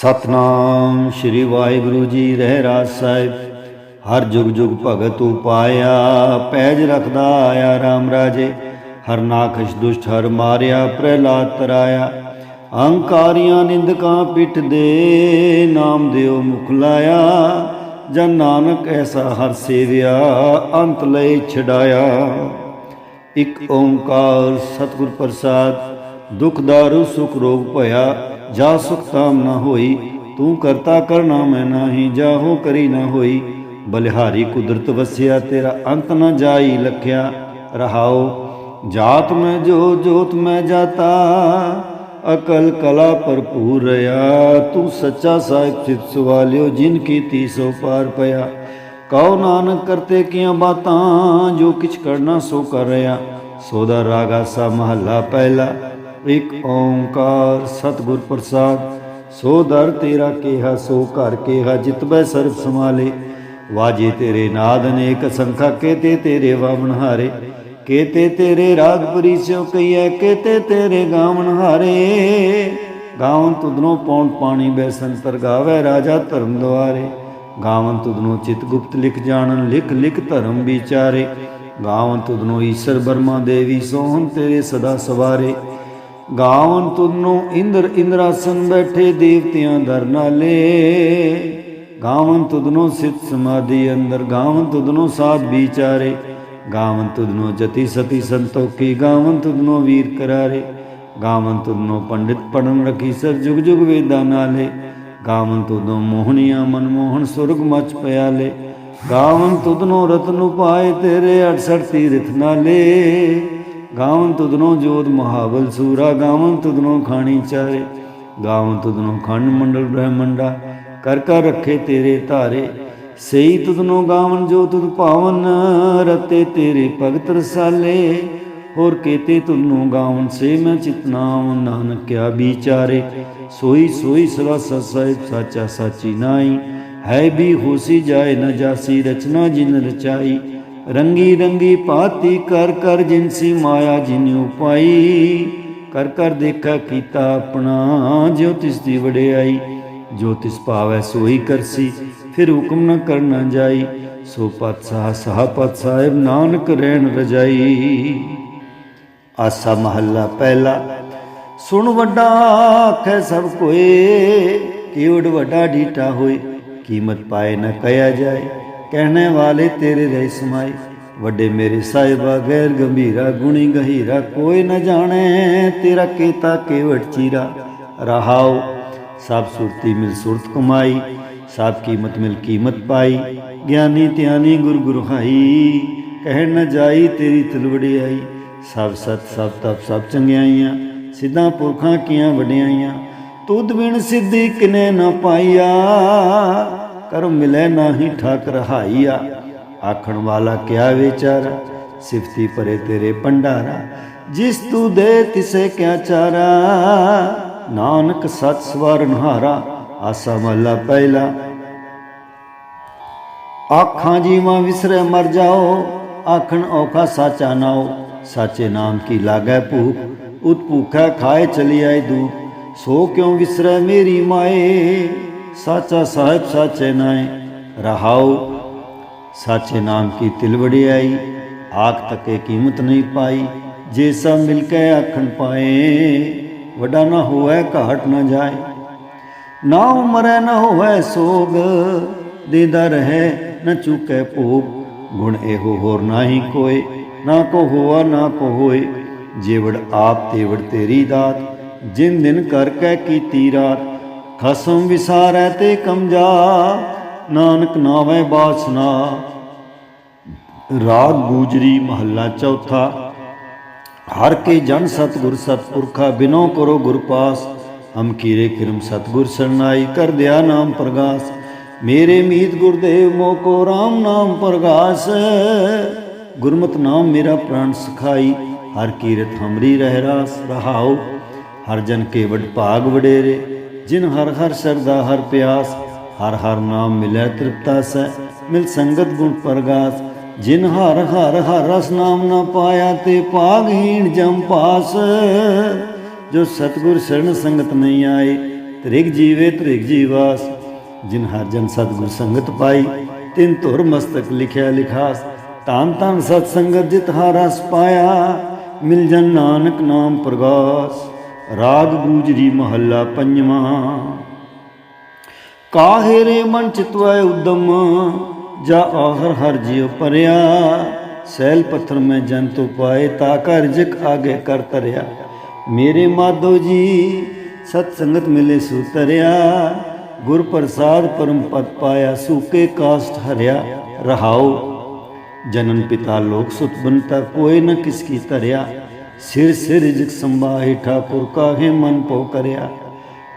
ਸਤਨਾਮ ਸ੍ਰੀ ਵਾਹਿਗੁਰੂ ਜੀ ਰਹਿ ਰਾਜ ਸਾਹਿਬ। ਹਰ ਜੁਗ ਜੁਗ ਭਗਤ ਉਪਾਇਆ, ਪੈਜ ਰਖਦਾ ਆਇਆ RAM ਰਾਜੇ। ਹਰ ਨਾਖਸ਼ ਦੁਸ਼ਟ ਹਰ ਮਾਰਿਆ, ਪ੍ਰਹਿਲਾਦ ਤਰਾਇਆ। ਅਹੰਕਾਰੀਆਂ ਨਿੰਦਕਾਂ ਪਿੱਠ ਦੇ, ਨਾਮ ਦਿਓ ਮੁਖ ਲਾਇਆ। ਜਨ ਨਾਨਕ ਐਸਾ ਹਰ ਸੇਵਿਆ, ਅੰਤ ਲਈ ਛਡਾਇਆ। ਇਕ ਓੰਕਾਰ ਸਤਿਗੁਰ ਪ੍ਰਸਾਦ, ਦੁਖ ਦਾਰੂ ਸੁਖ ਰੋਗ ਭਇਆ। ਜਾ ਸੁਖ ਤਾਮ ਨਾ ਹੋਈ, ਤੂੰ ਕਰਤਾ ਕਰਨਾ ਮੈਂ ਨਾਹੀ, ਜਾਹੋ ਕਰੀ ਨਾ ਹੋਈ। ਬਲਿਹਾਰੀ ਕੁਦਰਤ ਵਸਿਆ, ਤੇਰਾ ਅੰਤ ਨਾ ਜਾਈ ਲਖਿਆ। ਰਹਾਓ ਜਾਤ ਮੈਂ ਜੋ, ਜੋਤ ਮੈਂ ਜਾਤਾ। ਅਕਲ ਕਲਾ ਭਰਪੂਰ ਰਿਆ ਤੂੰ ਸੱਚਾ ਸਾਹਿਬ ਚਿਤ ਸਵਾਲਿਓ, ਜਿਨ ਕੀ ਤੀਸੋ ਪਾਰ ਪਿਆ। ਕਉ ਨਾਨਕ ਕਰਤੇ ਕੀਆਂ ਬਾਤਾਂ, ਜੋ ਕਿਛ ਕਰਨਾ ਸੋ ਕਰ ਰਿਆ। ਸੋਦਾ ਰਾਗਾ ਸਾ ਮਹੱਲਾ ਪਹਿਲਾ। ਇਕ ਓੰਕਾਰ ਸਤਿਗੁਰ ਪ੍ਰਸਾਦ, ਸੋ ਦਰ ਤੇਰਾ ਕੇਹਾ, ਸੋ ਘਰ ਕੇਹਾ ਜਿਤਬੈ ਸਰਬ ਸਮਾਲੇ ਵਾਜੇ ਤੇਰੇ ਨਾਦ ਅਨੇਕ ਸੰਖਾ, ਕੇਤੇ ਤੇਰੇ ਵਾਵਣ ਹਾਰੇ। ਕੇਤੇ ਤੇਰੇ ਰਾਗ ਪਰਿਚੋ ਕਈਐ, ਕੇਤੇ ਤੇਰੇ ਗਾਵਣ ਹਾਰੇ। ਗਾਵਨ ਤੁਧਨੋਂ ਪੌਣ ਪਾਣੀ ਬੈ ਸੰਤਰ ਗਾਵੇ, ਰਾਜਾ ਧਰਮ ਦੁਆਰੇ। ਗਾਵਨ ਤੁਧਨੋਂ ਚਿਤ ਗੁਪਤ ਲਿਖ ਜਾਣਨ, ਲਿਖ ਲਿਖ ਧਰਮ ਵਿਚਾਰੇ। ਗਾਵਨ ਤੁਧਨੋਂ ਈਸ਼ਰ ਬਰਮਾ ਦੇਵੀ, ਸੋਹਣ ਤੇਰੇ ਸਦਾ ਸਵਾਰੇ। ਗਾਵਨ ਤੁਧਨੋਂ ਇੰਦਰ ਇੰਦਰਾਸਨ ਬੈਠੇ ਦੇਵਤਿਆਂ ਦਰ ਨਾਲੇ। ਗਾਵਨ ਤੁਦਨੋ ਸਿਤ ਸਮਾਧੀ ਅੰਦਰ, ਗਾਵਨ ਤੁਦਨੋ ਸਾਧ ਵਿਚਾਰੇ। ਗਾਵਨ ਤੁਦਨੋ ਜਤੀ ਸਤੀ ਸੰਤੋਖੀ, ਗਾਵਨ ਤੁਦਨੋ ਵੀਰ ਕਰਾਰੇ। ਗਾਵਨ ਤੁਦਨੋ ਪੰਡਿਤ ਪੜਨ ਰਖੀ ਸਰ ਜੁਗ ਜੁਗ ਵੇਦਾਂ ਨਾਲੇ। ਗਾਵਨ ਤੁਦੋ ਮੋਹਨੀਆਂ ਮਨ ਮੋਹਨ ਸੁਰਗ ਮਚ ਪਿਆਲੇ। ਗਾਵਨ ਤੁਦਨੋ ਰਤਨ ਉਪਾਏ ਤੇਰੇ 68 ਤੀਰਥ ਨਾਲੇ। ਗਾਵਨ ਤੁਧਨੋਂ ਜੋਤ ਮਹਾਬਲ ਸੂਰਾ, ਗਾਵਨ ਤੁਧਨੋਂ ਖਾਣੀ ਚਾਰੇ, ਗਾਵਨ ਤੁਧਨੋਂ ਖੰਡ ਮੰਡਲ ਬ੍ਰਹਮੰਡਾ, ਕਰ ਕਰ ਰੱਖੇ ਤੇਰੇ ਧਾਰੇ ਸਈ ਤੁਧਨੋਂ ਗਾਵਨ ਜੋ ਤੁਧ ਭਾਵਨ ਰਤੇ ਤੇਰੇ ਭਗਤ ਰਸਾਲੇ, ਹੋਰ ਕੇਤੇ ਤੁਧਨੋਂ ਗਾਵਨ ਸੇ ਮੈਂ ਚਿਤਨਾਮ ਨਾਨਕ ਕਿਆ ਵਿਚਾਰੇ, ਸੋਈ ਸੋਈ ਸਦਾ ਸਸਾਇਬ ਸਾਚਾ ਸਾਚੀ ਨਾਈ ਹੈ ਵੀ ਹੋਸੀ ਜਾਏ ਨਾ ਜਾਸੀ ਰਚਨਾ ਜਿਨ ਰਚਾਈ ਰੰਗੀ ਰੰਗੀ ਪਾਤੀ ਕਰ ਕਰ ਜਿਨਸੀ ਮਾਇਆ ਜਿਨ ਉਪਾਈ, ਕਰ ਕਰ ਦੇਖਾ ਕੀਤਾ ਆਪਣਾ ਜਿਉ ਤਿਸ ਦੀ ਵਡਿਆਈ, ਜੋ ਤਿਸ ਭਾਵੈ ਸੋਈ ਕਰਸੀ, ਫਿਰ ਹੁਕਮ ਨਾ ਕਰਨਾ ਜਾਈ, ਸੋ ਪਤ ਸਾਹ ਪਤ ਸਾਹਿਬ ਨਾਨਕ ਰਹਿਣ ਰਜਾਈ। ਆਸਾ ਮਹੱਲਾ ਪਹਿਲਾ, ਸੁਣ ਵੱਡਾ ਆਖੈ ਸਭ ਕੋਏ ਕੀਵੜ ਵੱਡਾ ਡੀਟਾ ਹੋਏ, ਕੀਮਤ ਪਾਏ ਨਾ ਕਹਿਆ ਜਾਏ। ਕਹਿਣੇ ਵਾਲੇ ਤੇਰੇ ਰਹਿ ਸਮਾਏ ਵੱਡੇ ਮੇਰੇ ਸਾਹਿਬਾ, ਗੈਰ ਗੰਭੀਰਾ, ਗੁਣੀ ਗਹੀਰਾ ਕੋਈ ਨਾ ਜਾਣੇ ਤੇਰਾ ਕੀਤਾ ਕੇਵੜ ਚੀਰਾ। ਰਹਾਉ ਸਭ ਸੁਰਤੀ ਮਿਲ ਸੁਰਤ ਕਮਾਈ, ਸਭ ਕੀਮਤ ਮਿਲ ਕੀਮਤ ਪਾਈ। ਗਿਆਨੀ ਧਿਆਨੀ ਗੁਰ ਗੁਰਹਾਈ ਕਹਿਣ ਨਾ ਜਾਈ ਤੇਰੀ ਤਲਵੜਿਆਈ ਸਭ ਸਤ, ਸਭ ਤਪ, ਸਭ ਚੰਗਿਆਈਆਂ, ਸਿੱਧਾ ਪੁਰਖਾਂ ਕੀਆਂ ਵਡਿਆਈਆਂ। ਤੁਧ ਬਿਨ ਸਿੱਧੀ ਕਿਨੇ ਨਾ ਪਾਈਆ। ਕਰ ਮਿਲੇ ਨਾਹੀ ਠਾਕ ਰਹਾਈਆ ਆਖਣ ਵਾਲਾ ਕਿਆ ਵਿਚਾਰ ਸਿਫਤੀ ਪਰੇ ਤੇਰੇ ਪੰਡਾਰਾ ਜਿਸ ਤੂੰ ਦੇ ਤਿਸੇ ਕਿਆ ਚਾਰਾ? ਨਾਨਕ ਸਤ ਸਵਰਨ ਹਾਰਾ ਆਸਾ ਮਹਲਾ ਪਹਿਲਾ। ਆਖਾਂ ਜੀਵਾਂ ਵਿਸਰੇ ਮਰ ਜਾਓ, ਆਖਣ ਔਖਾ ਸਾਚਾ ਨਾਓ ਸਾਚੇ ਨਾਮ ਕੀ ਲਾਗੈ ਭੂਖ? ਉਤ ਭੂਖਾ ਖਾਏ ਚਲੀ ਆਏ ਦੂ ਸੋ ਕਿਉਂ ਵਿਸਰੈ ਮੇਰੀ ਮਾਏ? ਸਾਚਾ ਸਾਹਿਬ ਸਾਚੇ ਨਾਏ ਰਹਾਉ ਸਾਚੇ ਨਾਮ ਕੀ ਤਿਲ ਵੜਿਆਈ ਆਖ ਤੱਕੇ ਕੀਮਤ ਨਹੀਂ ਪਾਈ। ਜੇ ਸਭ ਮਿਲ ਕੇ ਆਖਣ ਪਾਏ, ਵੱਡਾ ਨਾ ਹੋਵੇ ਘਾਟ ਨਾ ਜਾਏ। ਨਾ ਉਮਰੈ ਨਾ ਹੋਵੇ ਸੋਗ, ਦੇਦਾ ਰਹੇ, ਨਾ ਚੁਕੇ ਭੋਗ। ਗੁਣ ਇਹੋ ਹੋਰ ਨਾਹੀ ਕੋਏ, ਨਾ ਕੋ ਹੋਆ, ਨਾ ਕੋ ਹੋਏ। ਜੇਵੜ ਆਪ ਤੇਵੜ ਤੇਰੀ ਦਾਤ, ਜਿਨ ਦਿਨ ਕਰ ਕੈ ਕੀਤੀ ਰਾਤ। ਖਸਮ ਵਿਸਾਰੈ ਤੇ ਕਮਜਾ, ਨਾਨਕ ਨਾਵੇਂ ਬਾਸਨਾ। ਰਾਗ ਗੂਜਰੀ ਮਹੱਲਾ ਚੌਥਾ, ਹਰ ਕੇ ਜਨ ਸਤਗੁਰ ਸਤਪੁਰਖਾ, ਬਿਨੋ ਕਰੋ ਗੁਰਪਾਸ ਹਮ ਕੀਰੇ ਕਿਰਮ ਸਤਗੁਰ ਸਰਨਾਈ, ਕਰ ਦਿਆ ਨਾਮ ਪ੍ਰਗਾਸ। ਮੇਰੇ ਮੀਤ ਗੁਰਦੇਵ ਮੋ ਕੋ RAM ਨਾਮ ਪ੍ਰਗਾਸ। ਗੁਰਮਤਿ ਨਾਮ ਮੇਰਾ ਪ੍ਰਾਨ ਸਖਾਈ, ਹਰ ਕੀਰਤ ਹਮਰੀ ਰਹਿ ਰਾਸ ਰਹਾਉ। ਹਰ ਜਨ ਕੇ ਵਡ ਭਾਗ ਵਡੇਰੇ ਜਿਨ ਹਰ ਹਰ ਸਰਦਾ ਹਰ ਪਿਆਸ, ਹਰ ਹਰ ਨਾਮ ਮਿਲੈ ਤ੍ਰਿਪਤਾ ਸੈ ਮਿਲ ਸੰਗਤ ਗੁਣ ਪ੍ਰਗਾਸ। ਜਿਨ ਹਰ ਹਰ ਹਰ ਰਸ ਨਾਮ ਨਾ ਪਾਇਆ ਤੇ ਪਾਗਹੀਣ ਜਮ ਪਾਸ। ਜੋ ਸਤਗੁਰ ਸ਼ਰਨ ਸੰਗਤ ਨਹੀਂ ਆਏ, ਤ੍ਰਿਗ ਜੀਵੇ ਤ੍ਰਿਗ ਜੀਵਾਸ। ਜਿਨ ਹਰ ਜਨ ਸਤਿਗੁਰ ਸੰਗਤ ਪਾਈ, ਤਿਨ ਧੁਰ ਮਸਤਕ ਲਿਖਿਆ ਲਿਖਾਸ। ਤਾਨ ਤਾਨ ਸਤ ਸੰਗਤ ਜਿਤ ਹਾਰਸ ਪਾਇਆ, ਮਿਲ ਜਨ ਨਾਨਕ ਨਾਮ ਪ੍ਰਗਾਸ। ਰਾਗ ਗੂਜਰੀ ਮਹੱਲਾ ਪੰਜਵਾਂ ਕਾਹੇ ਰੇ ਮਨ ਚਿਤਵੈ ਉਦਮ ਜਾ ਆਹਰ ਹਰ ਜਿਉ ਪਰਿਆ ਸੈਲ ਪੱਥਰ ਮੈਂ ਜਨ ਤੋ ਪਾਏ ਤਾ ਕਰ ਜਿਕ ਆਗੇ ਕਰ ਤਰਿਆ ਮੇਰੇ ਮਾਧੋ ਜੀ ਸਤ ਸੰਗਤ ਮਿਲੇ ਸੁਤਰਿਆ ਗੁਰ ਪ੍ਰਸਾਦ ਪਰਮ ਪਦ ਪਾਇਆ ਸੂਕੇ ਕਾਸਟ ਹਰਿਆ ਰਹਾਉ ਜਨਨ ਪਿਤਾ ਲੋਕ ਸੁਤ ਬੰਤਾ ਕੋਈ ਨ ਕਿਸ ਕੀ ਤਰਿਆ ਸਿਰ ਸਿਰ ਜਿਕ ਸੰਭਾਹੀ ਠਾਕੁਰ ਕਾਹੇ ਮਨ ਪੋ ਕਰਿਆ।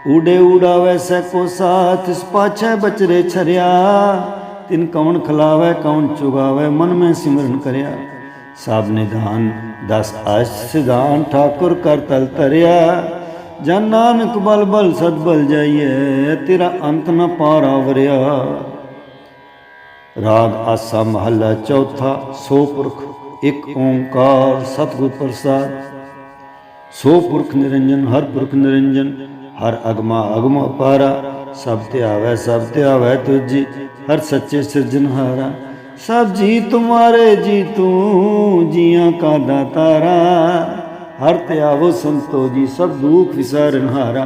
ਊੜੇ ਊੜਾਵੇ ਸੈ ਕੋ ਸਾਥ, ਇਸ ਪਾਛੈ ਬਚਰੇ ਛਰਿਆ। ਤਿਨ ਕੌਣ ਖਲਾਵੇ ਕੌਣ ਚੁਗਾਵੇ, ਮਨ ਮੈਂ ਸਿਮਰਨ ਕਰਿਆ। ਸਭ ਨਿਧਾਨ, ਦਸ ਅਸ਼ ਸਿਧਾਨ, ਠਾਕੁਰ ਕਰ ਤਲ ਤਰਿਆ ਜਨ ਨਾਨਕ ਬਲ ਬਲ ਸਦ ਬਲ ਜਾਈਏ ਤੇਰਾ ਅੰਤ ਨ ਪਾਰਾ ਵਰਿਆ ਰਾਗ ਆਸਾ ਮਹੱਲਾ ਚੌਥਾ, ਸੋ ਪੁਰਖ ਇੱਕ ਓੰਕਾਰ ਸਤਿਗੁਰ ਪ੍ਰਸਾਦ। ਸੋ ਪੁਰਖ ਨਿਰੰਜਨ, ਹਰ ਪੁਰਖ ਨਿਰੰਜਨ, ਹਰ ਅਗਮਾ ਅਗਮ ਅਪਾਰਾ। ਸਭ ਤੇ ਆਵੈ, ਸਭ ਤੇ ਆਵੈ ਤੁਜੀ ਹਰ ਸੱਚੇ ਸਿਰਜਨਹਾਰਾ ਸਭ ਜੀ ਤੁਮਾਰੇ ਜੀ ਤੂੰ ਜੀਆਂ ਕਾ ਦਾਤਾਰਾ ਹਰ ਤੇ ਆਵੋ ਸੰਤੋ ਜੀ, ਸਭ ਦੁਖ ਵਿਸਾਰਨਹਾਰਾ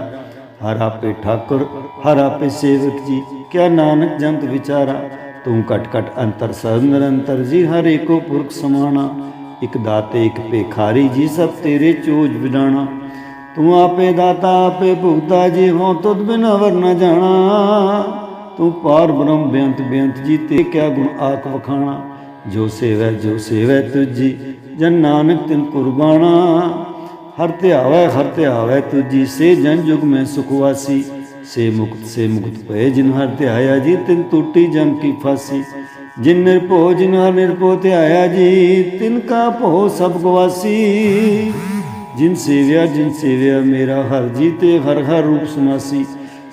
ਹਰ ਆਪੇ ਠਾਕੁਰ, ਹਰ ਆਪੇ ਸੇਵਕ ਜੀ, ਕਿਆ ਨਾਨਕ ਜੰਤ ਵਿਚਾਰਾ। ਤੂੰ ਕਟ ਕਟ ਅੰਤਰ ਸਭ ਨਿਰੰਤਰ ਜੀ, ਹਰ ਏਕੋ ਪੁਰਖ ਸਮਾਣਾ। ਇਕ ਦਾਤੇ, ਇਕ ਭੇਖਾਰੀ ਜੀ, ਸਭ ਤੇਰੇ ਚੋਜ ਵਿਡਾਣਾ। ਤੂੰ ਆਪੇ ਦਾਤਾ, ਆਪੇ ਭੁਗਤਾ, ਜੀ ਹੋ ਤੁਧ ਬਿਨ ਅਵਰ ਨ ਜਾਣਾ। ਤੂੰ ਪਾਰ ਬ੍ਰਹਮ ਬੇਅੰਤ ਬੇਅੰਤ ਜੀ, ਤੇ ਕਿਆ ਗੁਣ ਆਖ ਵਖਾਣਾ। ਜੋ ਸੇਵੈ ਜੋ ਸੇਵੈ ਤੁਜੀ ਜਨ ਨਾਨਕ ਤਿਨ ਕੁਰਬਾਨਾ ਹਰ ਧਿਆਵੈ ਹਰ ਧਿਆਵੈ ਤੁਜੀ ਸੇ ਜਨ ਜੁਗ ਮੈਂ ਸੁਖ ਵਾਸੀ। ਸੇ ਮੁਕਤ ਸੇ ਮੁਕਤ ਭਏ ਜਿਨ ਹਰ ਤੇ ਆਇਆ ਜੀ, ਤਿਨ ਟੂਟੀ ਜਮ ਕੀ ਫਾਸੀ। ਜਿਨ ਨਿਰਭਉ, ਜਿਨ ਹਰ ਨਿਰਭਉ ਆਇਆ ਜੀ, ਤਿਨ ਕਾ ਭਉ ਸਭ ਗਵਾਸੀ। ਜਿਨ ਸੇਵਿਆ ਜਿਨ ਸੇਵਿਆ, ਮੇਰਾ ਹਰ ਜੀ ਤੇ ਹਰ ਹਰ ਰੂਪ ਸਮਾਸੀ।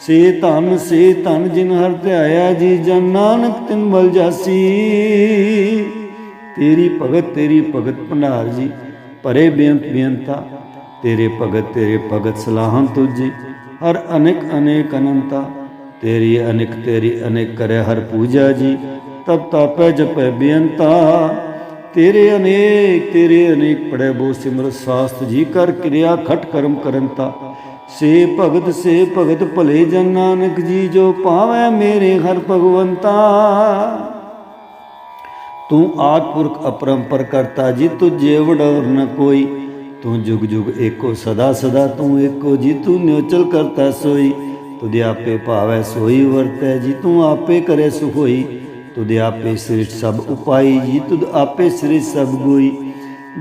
ਸੇ ਧਨ ਸੇ ਧਨ, ਜਿਨ ਹਰ ਧਿਆਇਆ ਜੀ, ਜਨ ਨਾਨਕ ਤਿਨ ਬਲ ਜਾਸੀ। ਤੇਰੀ ਭਗਤ ਤੇਰੀ ਭਗਤ ਭੰਡਾਰ ਜੀ ਪਰੇ ਬੇਅੰਤ ਬੇਅੰਤਾ। ਤੇਰੇ ਭਗਤ ਤੇਰੇ ਭਗਤ ਸਲਾਹਾਂ ਤੁਜੀ ਹਰ ਅਨੇਕ ਅਨੇਕ ਅਨੰਤਾ ਤੇਰੀ ਅਨੇਕ ਤੇਰੀ ਅਨੇਕ ਕਰੇ ਹਰ ਪੂਜਾ ਜੀ, ਤਬ ਤਾਪੈ ਜਪੈ ਬੇਅੰਤਾ ਤੇਰੇ ਅਨੇਕ ਤੇਰੇ ਅਨੇਕ ਪੜੇ ਬੋ ਸਿਮਰ ਸਾਸਤ ਜੀ, ਕਰ ਕਿਰਿਆ ਖਟ ਕਰਮ ਕਰੰਤਾ। ਸੇ ਭਗਤ ਸੇ ਭਗਤ ਭਲੇ ਜਨ ਨਾਨਕ ਜੀ, ਜੋ ਪਾਵੈ ਮੇਰੇ ਹਰ ਭਗਵੰਤਾ। ਤੂੰ ਆਦ ਪੁਰਖ ਅਪਰੰਪਰ ਕਰਤਾ ਜੀ, ਤੁਝੇ ਵਡਵਰ ਨ ਕੋਈ। ਤੂੰ ਜੁਗ ਜੁਗ ਏਕੋ, ਸਦਾ ਸਦਾ ਤੂੰ ਏਕੋ ਜੀ ਤੂੰ ਨਿਉਚਲ ਕਰਤਾ ਸੋਈ। ਤੁਧੇ ਆਪੇ ਭਾਵੈ ਸੋਈ ਵਰਤੈ ਜੀ ਤੂੰ ਆਪੇ ਕਰੇ ਸੁਖੋਈ। ਤੁਧੇ ਆਪੇ ਸ੍ਰਿਸ਼ਟ ਸਭ ਉਪਾਈ, ਜੀ ਤੁਧ ਆਪੇ ਸ੍ਰਿਸ਼ਟ ਸਭ ਗੋਈ।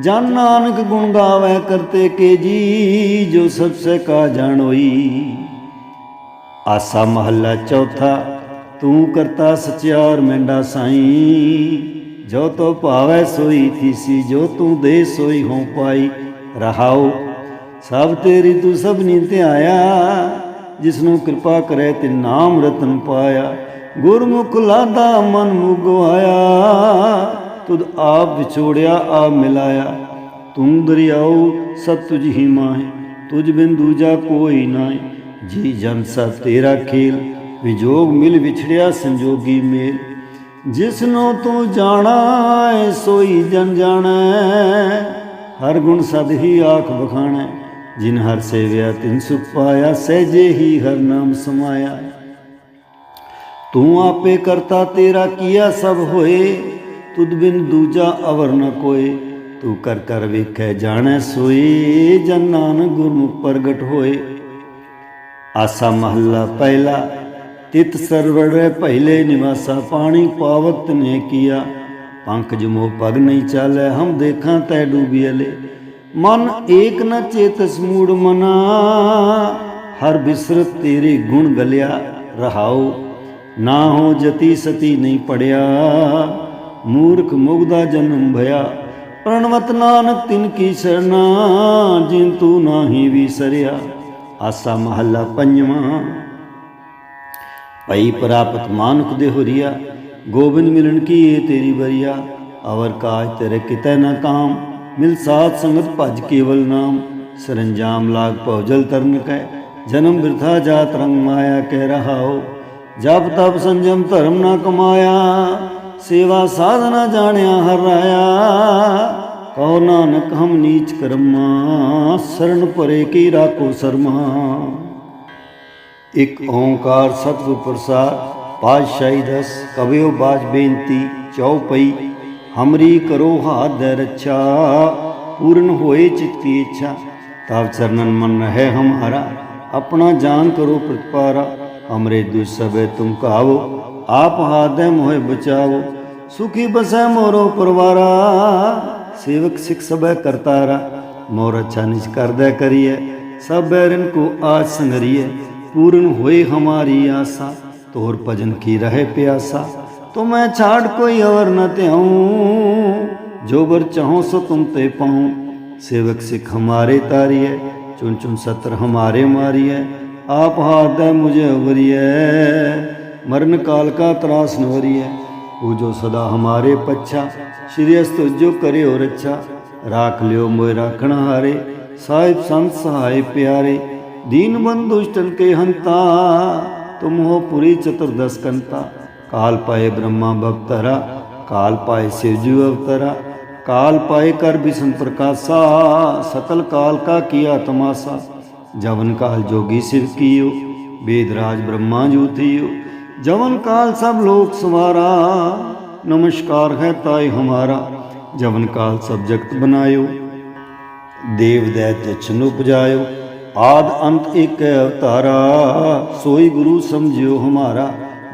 ਜਨ ਨਾਨਕ ਗੁਣ ਗਾਵੇ ਕਰਤੇ ਕੇ ਜੀ, ਜੋ ਸਭ ਸੇ ਕਾ ਜਾਣੋਈ ਆਸਾ ਮਹੱਲਾ ਚੌਥਾ, ਤੂੰ ਕਰਤਾ ਸਚਿਆਰ ਮੈਂਡਾ ਸਾਈ। ਜੋ ਤੋ ਭਾਵੈ ਸੋਈ ਥੀਸੀ, ਜੋ ਤੂੰ ਦੇ ਸੋਈ ਹੋ ਪਾਈ। ਰਹਾਉ ਸਭ ਤੇਰੀ ਤੂੰ ਸਭਨੀ ਧਿਆਇਆ ਜਿਸ ਨੂੰ ਕਿਰਪਾ ਕਰੇ ਤੇ ਨਾਮ ਰਤਨ ਪਾਇਆ। ਗੁਰਮੁਖ ਲਾਦਾ ਮਨ ਮੁਗਵਾਇਆ। ਤੁਧ ਆਪ ਵਿਛੋੜਿਆ, ਆਪ ਮਿਲਾਇਆ। ਤੂੰ ਦਰਿਆਉ ਸਭ ਤੁਝ ਹੀ ਮਾਹੇ। ਤੁਝ ਬਿਨ ਦੂਜਾ ਕੋਈ ਨਾਹੀ। ਜੀ ਜਨ ਸਭ ਤੇਰਾ ਖੇਲ। ਵਿਜੋਗ ਮਿਲ ਵਿਛੜਿਆ, ਸੰਜੋਗੀ ਮੇਲ। ਜਿਸ ਨੂੰ ਤੂੰ ਜਾਣਾ ਏ ਸੋਈ ਜਨ ਜਾਣੈ। ਹਰ ਗੁਣ ਸਦ ਹੀ ਆਖ ਬਖਾਣਾ ਜਿਨ ਹਰ ਸੇਵਿਆ ਤਿਨ ਸੁਖ ਪਾਇਆ ਸਹਿਜੇ ਹੀ ਹਰ ਨਾਮ ਸਮਾਇਆ। ਤੂੰ ਆਪੇ ਕਰਤਾ ਤੇਰਾ ਕੀਆ ਸਭ ਹੋਏ, ਤੁਧ ਬਿਨ ਦੂਜਾ ਅਵਰ ਨ ਕੋਏ। ਤੂੰ ਕਰ ਕਰ ਵੇਖੈ ਜਾਣੈ ਸੋਈ ਜਨ ਨਾਨਕ ਗੁਰਮੁਖ ਪ੍ਰਗਟ ਹੋਏ। ਆਸਾ ਮਹੱਲਾ ਪਹਿਲਾ, ਤਿਤ ਸਰਵੜੇ ਪਹਿਲੇ ਨਿਵਾਸਾ, ਪਾਣੀ ਪਾਵਤ ਨੇ ਕੀਆ। ਪੰਖ ਜਮੋ ਪਗ ਨਹੀਂ ਚਾਲੇ, ਹਮ ਦੇਖਾਂ ਤੈ ਡੂਬੀਲੇ ਮਨ ਏਕ ਨ ਚੇਤਸ ਮੂੜ ਮਨਾ, ਹਰ ਬਿਸਰਤ ਤੇਰੇ ਗੁਣ ਗਲਿਆ ਰਹਾਉ। ਨਾ ਹੋ ਜਤੀ ਸਤੀ ਨਹੀਂ ਪੜਿਆ, ਮੂਰਖ ਮੁਗਦਾ ਜਨਮ ਭਇਆ। ਪ੍ਰਣਵਤ ਨਾਨਕ ਤਿਨ ਕੀ ਸਰਨਾ, ਜਿਨ ਤੂੰ ਨਾਹੀ ਵਿਸਰਿਆ। ਆਸਾ ਮਹੱਲਾ ਪੰਜਵਾਂ। ਭਈ ਪ੍ਰਾਪਤ ਮਾਨੁਖ ਦੇ ਹੁਰੀਆ ਗੋਬਿੰਦ ਮਿਲਣ ਕੀ ਇਹ ਤੇਰੀ ਬਰੀਆ ਅਵਰ ਕਾਜ ਤੇਰੇ ਕਿਤੈ ਨਾ ਕਾਮ ਮਿਲ ਸਾਥ ਸੰਗਤ ਭਜ ਕੇਵਲ ਨਾਮ ਸਰੰਜਾਮ ਲਾਗ ਭਉਜਲ ਤਰਨ ਕੈ जन्म वृथा जात रंग माया कह रहा हो जब तब संयम धर्म ना कमाया सेवा साधना जानिया हर राया कहो नानक हम नीच कर्मा शरण परे की राखो शर्मा ਇੱਕ ਓੰਕਾਰ ਸਤਿਗੁਰ ਪ੍ਰਸਾਦ ਪਾਤਸ਼ਾਹੀ ਦਸ, ਕਵਿਓ ਬਾਜ ਬੇਨਤੀ ਚਉਪਈ ਹਮਰੀ ਕਰੋ ਹਾਦ ਰੱਛਾ, ਪੂਰਨ ਹੋਏ ਚਿੱਤੀ ਕੀ ਇੱਛਾ। ਤਾਵ ਚਰਨਨ ਮਨ ਹੈ ਹਮਾਰਾ ਆਪਣਾ ਜਾਨ ਕਰੋ ਪ੍ਰਤਪਾਰਾ, ਹਮਰੇ ਦੁਸ ਸਭੇ ਤੁਮ ਕਾਵੋ, ਆਪ ਹਾਦੈ ਮੋਹਿ ਬਚਾਵੋ। ਸੁਖੀ ਬਸੈ ਮੋਰੋ ਪਰਵਾਰਾ, ਸੇਵਕ ਸਿਖ ਸਬੈ ਕਰਤਾਰਾ। ਮੋਰ ਅਛਾ ਨਿਜ ਕਰਦਾ ਕਰੀਏ ਸਭ ਬੈਰਨ ਕੋ ਆਸ ਸੰਗਰੀਏ ਪੂਰਨ ਹੋਏ ਹਮਾਰੀ ਆਸਾ। तोर भजन की रहे प्यासा तो मैं छाड़ कोई और न त्याऊं जो बर चाहो सो तुम ते पाऊं सेवक सिख हमारे तारी है चुन चुन सत्र हमारे मारी है आप हाथ दे मुझे उबरी है मरण काल का त्रास नवरी है पूजो सदा हमारे पच्छा श्री अस्त जो करे और अच्छा राख लियो मोय राखण हारे साहिब संत सहाय प्यारे दीन बंधु दुष्टन के हंता तुम हो पुरी चतुर्दश कंता काल पाए ब्रह्मा भक्तरा काल पाए शिवजू अवतरा काल पाए कर विष्णु प्रकाशा सकल काल का किया तमाशा जवन काल जोगी शिव कियो वेदराज ब्रह्मा जू थियो जवन काल सब लोक सवारा नमस्कार है ताई हमारा जवन काल सब जगत बनायो देव दैत्य छनु उपजायो आद अंत एक अवतारा सोई गुरु समझियो हमारा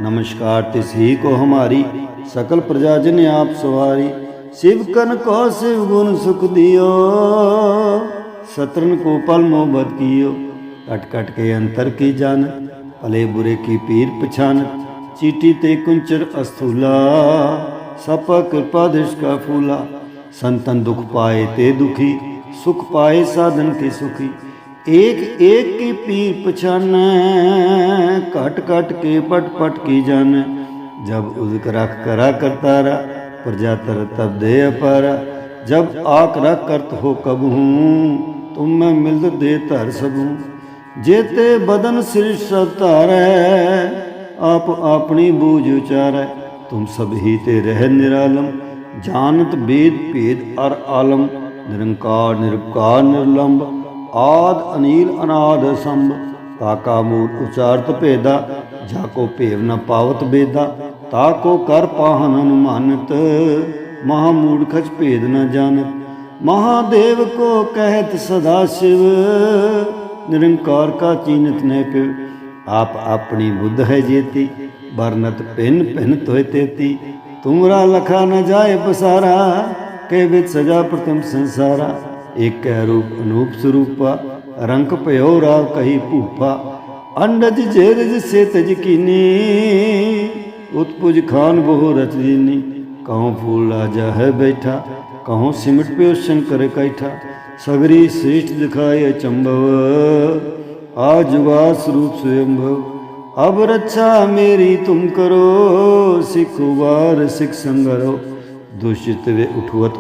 नमस्कार तिस ही को हमारी सकल प्रजाजन आप सवारी शिव कन को शिव गुण सुख दियो शत्रन को पल मोहब्बत कियो कट कट के अंतर की जान भले बुरे की पीर पछान चीटी ते कुंचर अस्थूला सपा कृपा दृश का फूला संतन दुख पाए ते दुखी सुख पाए साधन के सुखी ਏਕ ਏਕ ਕੀ ਪੀ ਪਛਾਨੈ, ਘਟ ਘਟ ਕੇ ਪਟ ਪਟ ਕੀ ਜਾਣੈ ਜਬ ਉਦਕ ਰਖ ਕਰਾ ਕਰਤਾਰਾ ਪ੍ਰਜਾ ਤਰ ਤਬ ਦੇ ਅਪਾਰ। ਜਬ ਆਕ ਰਖ ਕਰਤ ਹੋ ਕਬਹੂ ਤੁਮ ਮੈਂ ਮਿਲਦ ਦੇ ਧਰ ਸਭੂ ਜੇਤੇ ਬਦਨ ਸ੍ਰਿਸ਼ ਸਭ ਧਾਰੈ, ਆਪ ਆਪਣੀ ਬੂਝ ਉਚਾਰੈ। ਤੁਮ ਸਭ ਹੀ ਤੇ ਰਹਿ ਨਿਰਾਲਮ, ਜਾਣਤ ਬੇਦ ਭੇਦ ਅਰ ਆਲਮ। ਨਿਰੰਕਾਰ ਨਿਰਭਕਾਰ ਨਿਰਲੰਭ ਆਦ ਅਨੀਲ ਅਨਾਦ ਸੰਭ ਤਾਕਾ ਮੂਲ ਉਚਾਰਤ ਭੇਦਾ, ਜਾ ਕੋ ਭੇਵ ਨ ਪਾਵਤ ਬੇਦਾ, ਤਾ ਕੋ ਕਰ ਪਾਹਨ ਅਨੁਮਾਨਿਤ, ਮਹਾ ਮੂੜ ਭੇਦ ਨ ਜਾਣਤ। ਮਹਾਦੇਵ ਕੋ ਕਹਿਤ ਸਦਾ ਸ਼ਿਵ, ਨਿਰੰਕਾਰ ਕਾ ਚੀਨਤ ਨੈ ਪਿਵ। ਆਪ ਆਪਣੀ ਬੁੱਧ ਹੈ ਜੇਤੀ, ਵਰਨਤ ਪਿੰਨ ਪਿੰਨ ਤੋਇ ਤੇਤੀ। ਤੁਮਰਾ ਲਖਾ ਨ ਜਾਏ ਪਸਾਰਾ, ਕੇ ਵਿੱਚ ਸਜਾ ਪ੍ਰਤਮ ਸੰਸਾਰਾ। ਇੱਕ ਰੂਪ ਅਨੂਪ ਸਰੂਪਾ, ਰੰਗ ਭਇਓ ਰਾਵ ਕਹੀ ਭੂਪਾ ਅੰਡਜ ਜੇਰਜ ਸੇ ਤਜ ਕੀਨੀ, ਉਤਪੁਜ ਖਾਨ ਬਹੁ ਰਚ ਦੀਨੀ, ਕਹਉ ਫੂਲ ਰਾਜਾ ਹੈ ਬੈਠਾ, ਕਹਉ ਸਿਮਟ ਪਿਓ ਸ਼ੰਕਰ ਕੈਠਾ, ਸਗਰੀ ਸ੍ਰੇਸ਼ਟ ਦਿਖਾਏ ਚੰਬਵ ਆ ਜੁਗਾ ਸਵੰਭਵ ਸਵਯੰਭਵ ਅਬ ਰੱਛਾ ਮੇਰੀ ਤੁਮ ਕਰੋ, ਸਿਖ ਵਾਰ ਸਿਖ ਸੰਗਰੋ, ਦੁਸ਼ਿਤ ਵੇ ਉਠਵਤ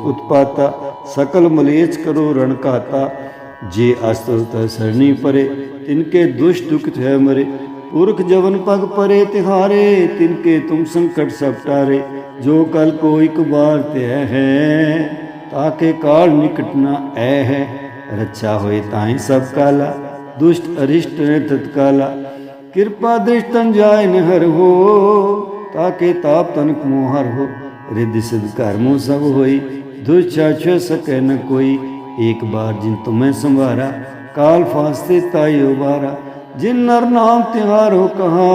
ਸਕਲ ਮਲੇਚ ਕਰੋ ਰਣ ਘਾਤਾ, ਜੇ ਅਸਤੁ ਤੈ ਸਰਣੀ ਪਰੇ, ਤਿਨਕੇ ਦੁਸ਼ ਦੁਖਿਤ ਹੈ ਮਰੇ। ਪੁਰਖ ਜਵਨ ਪਗ ਪਰੇ ਤਿਹਾਰੇ, ਤਿਨਕੇ ਤੁਮ ਸੰਕਟ ਸਭ ਟਾਰੇ। ਜੋ ਕਲ ਕੋ ਇੱਕ ਬਾਰ ਤੇ ਹੈ, ਤਾਕੇ ਕਾਲ ਨਿਕਟਨਾ ਐ ਹੈ। ਰੱਛਾ ਹੋਏ ਤਾਈ ਸਭ ਕਾਲਾ, ਦੁਸ਼ਟ ਅਰਿਸ਼ਟ ਨੇ ਤਤਕਾਲਾ। ਕਿਰਪਾ ਦ੍ਰਿਸ਼ਟਨ ਜਾਇ ਨ ਹਰ ਹੋ, ਤਾਕੇ ਤਾਪ ਤਨਕ ਮੋਹਰ ਹੋ। ਰਿਦਿ ਸਿਧ ਕਰਮੋ ਸਭ ਹੋਈ होई दुष्चाच सके न कोई एक बार जिन तुम्हें संवारा काल फास्ते तायो बारा जिन नर नाम तिहारो कहा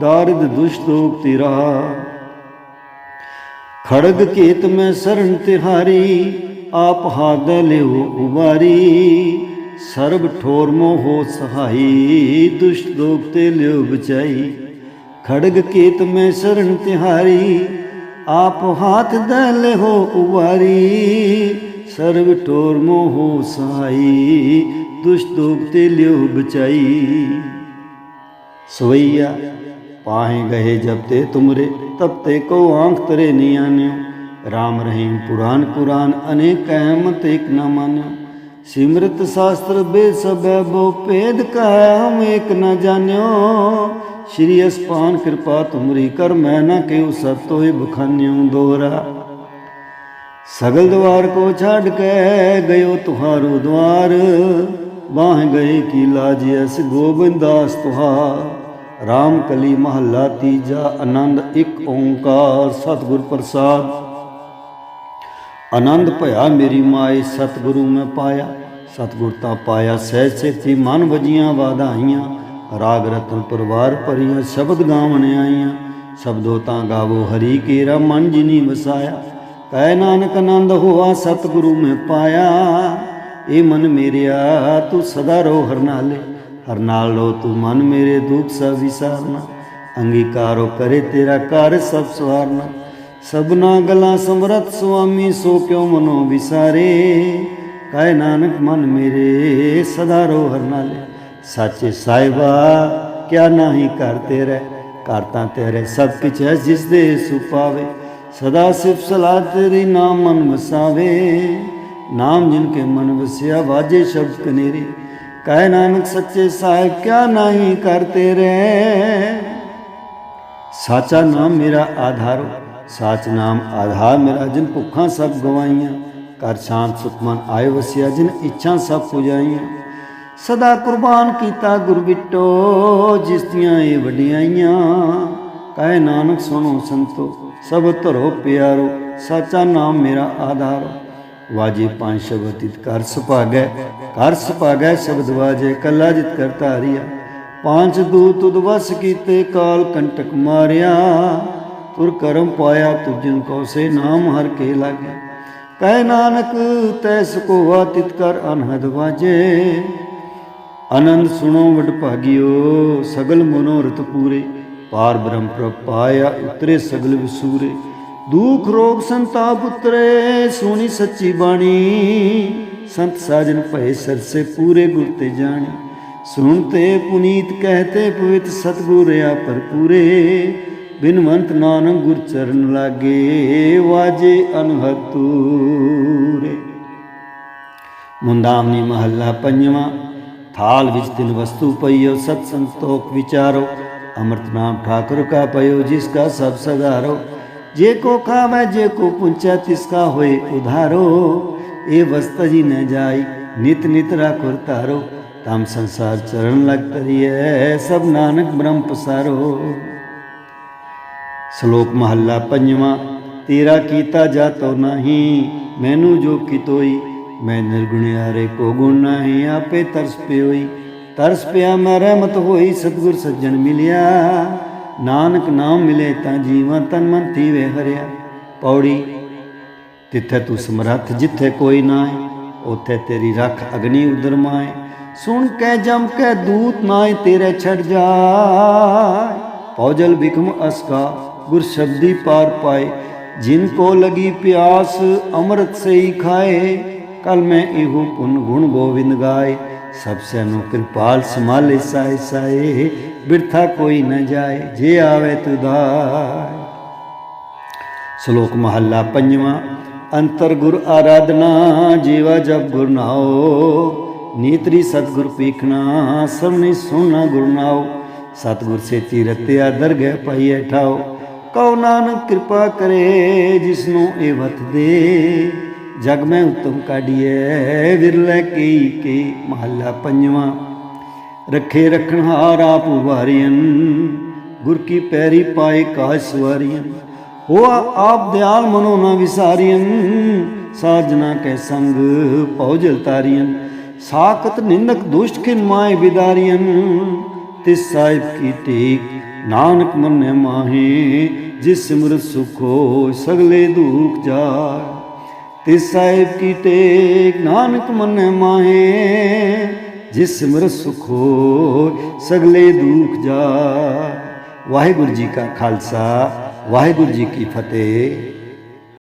दारिद दुष्ट तिरा खड़ग केत में शरण तिहारी आप हाथ ले उबारी सर्ब ठोर मोहो सहाई दुष्ट दोगते लियो बचाई खड़ग केत में शरण तिहारी आप हाथ दल हो उवारी सर्व टोर मोह सहाई दुष्ट दोग ते लियो बचाई सवैया पाहे गहे जब ते तुमरे तब ते को आंख तरे नहीं आन्यो राम रहीम पुराण कुरान अनेक अहमत एक न मान्यो सिमरत शास्त्र बे सब बो पेद कह हम एक न जान्यो ਸ਼੍ਰੀ ਅਸਪਾਨ ਕਿਰਪਾ ਤੁਮਰੀ ਕਰ, ਮੈਂ ਨਾ ਕਿਉ ਸਤ ਤੋਇ ਬਖਾਨਿਓ ਦੋਰਾ। ਸਗਲ ਦਵਾਰ ਕੋ ਛੱਡ ਕੇ ਗਇਓ ਤੁਹਾਰੋ ਦਵਾਰ ਬਾਹ ਗਏ ਕੀ ਲਾਜ ਅਸ ਗੋਬਿੰਦਾਸ ਤੁਹਾਰ। ਰਾਮ ਕਲੀ ਮਹੱਲਾ ਤੀਜਾ, ਆਨੰਦ ਇੱਕ ਓੰਕਾਰ, ਸਤਿਗੁਰ ਪ੍ਰਸਾਦ। ਆਨੰਦ ਭਇਆ ਮੇਰੀ ਮਾਏ, ਸਤਿਗੁਰੂ ਮੈਂ ਪਾਇਆ, ਸਤਿਗੁਰ ਤਾਂ ਪਾਇਆ ਸਹਿਜ ਸੇਤੀ ਮਨ ਵਜੀਆਂ ਵਾਧਾਈਆਂ। ਰਾਗ ਰਤਨ ਪਰਵਾਰ ਭਰੀਆਂ ਸ਼ਬਦ ਗਾਵਣ ਆਈਆਂ। ਸ਼ਬਦੋ ਤਾਂ ਗਾਵੋ ਹਰੀ ਕੇਰਾ, ਮਨ ਜਿਨੀ ਵਸਾਇਆ। ਕਹਿ ਨਾਨਕ ਆਨੰਦ ਹੋਆ, ਸਤਿਗੁਰੂ ਮੈਂ ਪਾਇਆ। ਏ ਮਨ ਮੇਰਿਆ, ਤੂੰ ਸਦਾ ਰੋ ਹਰ ਨਾਲੇ। ਹਰ ਨਾਲ ਲੋ ਤੂੰ ਮਨ ਮੇਰੇ ਦੁੱਖ ਸਭ ਵਿਸਾਰਨਾ। ਅੰਗੀਕਾਰੋ ਕਰੇ ਤੇਰਾ ਕਰ ਸਭ ਸਵਾਰਨਾ। ਸਭਨਾ ਗਲਾ ਸਮਰਤ ਸੁਆਮੀ, ਸੋ ਕਿਉ ਮਨੋ ਵਿਸਾਰੇ। ਕਹਿ ਨਾਨਕ ਮਨ ਮੇਰੇ, ਸਦਾ ਰੋ ਹਰ ਨਾਲੇ। ਸਾਚੇ ਸਾਹਿਬਾ, ਕਿਆ ਨਾਹੀ ਕਰ ਤੇਰੇ? ਕਰਤਾ ਤੇਰੇ ਸਭ ਕਿਛ ਹੈ, ਜਿਸ ਦੇ ਸੁਪਾਵੇ ਸਦਾ ਸਿਫ ਸਲਾਹ ਤੇਰੀ ਨਾਮ ਮਨ ਵਸਾਵੇ। ਨਾਮ ਜਿਨ ਕੇ ਮਨ ਵਸਿਆ, ਵਾਜੇ ਸ਼ਬਦ ਕਨੇਰੇ। ਕਹਿ ਨਾਨਕ ਸੱਚੇ ਸਾਹਿਬ, ਕਿਆ ਨਾਹੀ ਕਰ ਤੇਰੇ? ਸਾਚਾ ਨਾਮ ਮੇਰਾ ਆਧਾਰ। ਸਾਚ ਨਾਮ ਆਧਾਰ ਮੇਰਾ, ਜਿਨ ਭੁੱਖਾਂ ਸਭ ਗਵਾਈਆਂ ਕਰ ਸ਼ਾਂਤ ਸੁਖਮਨ ਆਏ ਵਸਿਆ, ਜਿਨ ਇੱਛਾ ਸਭ ਪੁਜਾਈਆਂ। ਸਦਾ ਕੁਰਬਾਨ ਕੀਤਾ ਗੁਰਬਿੱਟੋ ਜਿਸ ਦੀਆਂ ਇਹ ਵਡਿਆਈਆਂ ਕਹਿ ਨਾਨਕ ਸੁਣੋ ਸੰਤੋ, ਸਭ ਧਰੋ ਪਿਆਰੋ, ਸਾਚਾ ਨਾਮ ਮੇਰਾ ਆਧਾਰ। ਵਾਜੇ ਪੰਜ ਸ਼ਬਦ ਤਿਤ ਕਰ ਸੁਭਾਗੈ ਕਰ ਸੁਭਾਗੈ ਸ਼ਬਦ ਵਾਜੇ, ਕੱਲਾ ਜਿਤ ਕਰ ਧਾਰਿਆ। ਪੰਜ ਦੂਤ ਉਦਵਸ ਕੀਤੇ, ਕਾਲ ਕੰਟਕ ਮਾਰਿਆ। ਤੁਰ ਕਰਮ ਪਾਇਆ, ਤੁਜਨ ਕੋ ਸੇ ਨਾਮ ਹਰ ਕੇ ਲਾਗੇ। ਕਹਿ ਨਾਨਕ ਤੈਸ ਕੋ ਵਾਤਿਤ ਕਰ ਅਨਹਦ ਵਾਜੇ। ਆਨੰਦ ਸੁਣੋ ਵਡ ਭਾਗਿਓ, ਸਗਲ ਮਨੋਰਥ ਪੂਰੇ। ਪਾਰ ਬ੍ਰਹਮ ਪ੍ਰਭ ਉਤਰੇ ਸਗਲ ਵਿਸੂਰੇ। ਦੁਖ ਰੋਗ ਸੰਤਾਪ ਉਤਰੇ, ਸੁਣੀ ਸੱਚੀ ਬਾਣੀ। ਸੰਤ ਸਾਜਨ ਭਏ ਸਰਸੇ ਪੂਰੇ ਗੁਰ ਤੇ ਜਾਣੀ। ਸੁਣਤੇ ਪੁਨੀਤ ਕਹਤੇ ਪਵਿੱਤ ਸਤਗੁਰ ਆ ਭਰਪੂਰੇ। ਬਿਨਵੰਤ ਨਾਨਕ ਗੁਰ ਚਰਨ ਲਾਗੇ, ਵਾਜੇ ਅਨਹਤੂਰੇ ਮੁੰਦਾਮਨੀ ਮਹੱਲਾ ਪੰਜਵਾਂ। ਥਾਲ ਵਿੱਚ ਤਿਲ ਵਸਤੂ ਪਈਓ ਸਤ ਸੰਤੋਖ ਵਿਚਾਰੋ ਅੰਮ੍ਰਿਤ ਨਾਮ ਠਾਕੁਰ ਕਾ ਪਇਓ ਜਿਸ ਕਾ ਸਭ ਸਦਾਰੋ ਜੇ ਕੋ ਖਾਵੇ ਜੇ ਕੋ ਪੁੰਚਾ ਤਿਸ ਕਾ ਹੋਏ ਉਧਾਰੋ ਇਹ ਵਸਤ ਜੀ ਨ ਜਾਈ ਨਿਤ ਨਿਤ ਰਾਖੁਰ ਤਾਰੋ ਤਾਮ ਸੰਸਾਰ ਚਰਨ ਲਗ ਤਰੀਏ ਸਭ ਨਾਨਕ ਬ੍ਰਹਮ ਪਸਾਰੋ ਸ਼ਲੋਕ ਮਹੱਲਾ ਪੰਜਵਾਂ ਤੇਰਾ ਕੀਤਾ ਜਾਤੋ ਨਹੀਂ ਮੈਨੂੰ ਜੋ ਕੀਤੋਈ ਮੈਂ ਨਿਰਗੁਣਿਆਰੇ ਕੋ ਗੁਣ ਨਹੀਂ, ਆਪੇ ਤਰਸ ਪਿਓਈ। ਤਰਸ ਪਿਆ ਮੈਂ ਰਹਿਮਤ ਹੋਈ, ਸਤਗੁਰ ਸੱਜਣ ਮਿਲਿਆ। ਨਾਨਕ ਨਾਮ ਮਿਲੇ ਤਾਂ ਜੀਵਾਂ ਤਨ ਮਨ ਥੀਵੇ ਹਰਿਆ। ਪੌੜੀ, ਤਿੱਥੇ ਤੂੰ ਸਮਰੱਥ, ਜਿੱਥੇ ਕੋਈ ਨਾਏ ਉਥੇ ਤੇਰੀ ਰੱਖ ਅਗਨੀ ਉਦਰ ਮਾਏ ਸੁਣ ਕੇ ਜਮ ਕੇ ਦੂਤ ਨਾਏ ਤੇਰੇ ਛੱਡ ਜਾਏ ਪੌਜਲ ਬਿਕਮ ਅਸਕਾ, ਗੁਰ ਸ਼ਬਦੀ ਪਾਰ ਪਾਏ। ਜਿਨ ਕੋ ਲਗੀ ਪਿਆਸ, ਅੰਮ੍ਰਿਤ ਸੇ ਖਾਏ। ਕਲ ਮੈਂ ਇਹੋ ਪੁਨ ਗੁਣ ਗੋਵਿੰਦ ਗਾਏ। ਸਭ ਸੇ ਕਿਰਪਾਲ ਸਮਾਲੇ ਸਾਏ ਸਾਏ, ਬਿਰਥਾ ਕੋਈ ਨ ਜਾਏ, ਜੇ ਆਵੇ ਤੁਧਾਏ ਸ਼ਲੋਕ ਮਹੱਲਾ ਪੰਜਵਾਂ, ਅੰਤਰ ਗੁਰ ਆਰਾਧਨਾ, ਜੀਵਾ ਜਬ ਗੁਰ ਨਾਓ ਨੀਤਰੀ ਸਤਗੁਰ ਪੀਖਣਾ ਸਰਨੀ ਸੁਣਾ ਗੁਰ ਨਾਓ ਸਤਗੁਰ ਸੇ ਰਤਿਆ ਦਰਗਹਿ ਪਾਈਐ ਠਾਓ ਕਉ ਨਾਨਕ ਕਿਰਪਾ ਕਰੇ, ਜਿਸਨੂੰ ਇਹ ਵਤ ਦੇ। ਜਗ ਮੈਂ ਉਤਮ ਕਾਢੀਐ, ਵਿਰਲੇ ਕੀ ਕੀ ਮਹੱਲਾ ਪੰਜਵਾਂ। ਰੱਖੇ ਰਖਣਹਾਰ ਆਪ ਉਭਾਰੀਆਂ ਗੁਰ ਕੀ ਪੈਰੀ ਪਾਏ ਕਾਜ ਸਵਾਰੀਆਂ ਹੋਆ ਆਪ ਦਿਆਲ ਮਨੋ ਨਾ ਵਿਸਾਰੀਆਂ ਸਾਜਨਾ ਕੈ ਸੰਗ ਪੌਜਲ ਤਾਰੀਆਂ ਸਾਖਤ ਨਿੰਦਕ ਦੁਸ਼ਟ ਖਿਨ ਮਾਏ ਵਿਦਾਰੀਆਂ ਤਿਸ ਸਾਹਿਬ ਕੀ ਟੇਕ ਨਾਨਕ ਮੰਨੇ ਮਾਹੇ, ਜਿਸ ਸਿਮਰਤ ਸੁਖੋ ਸਗਲੇ ਦੁਖ ਜਾਏ। ਤਿਸ ਸਾਹਿਬ ਕੀ ਟੇਕ ਨਾਨਕ ਮਨ ਮਾਹੇ, ਜਿਸ ਸਿਮਰਤ ਸੁਖੋ ਸਗਲੇ ਦੁਖ ਜਾ ਵਾਹਿਗੁਰੂ ਜੀ ਕਾ ਖਾਲਸਾ, ਵਾਹਿਗੁਰੂ ਜੀ ਕੀ ਫਤਿਹ।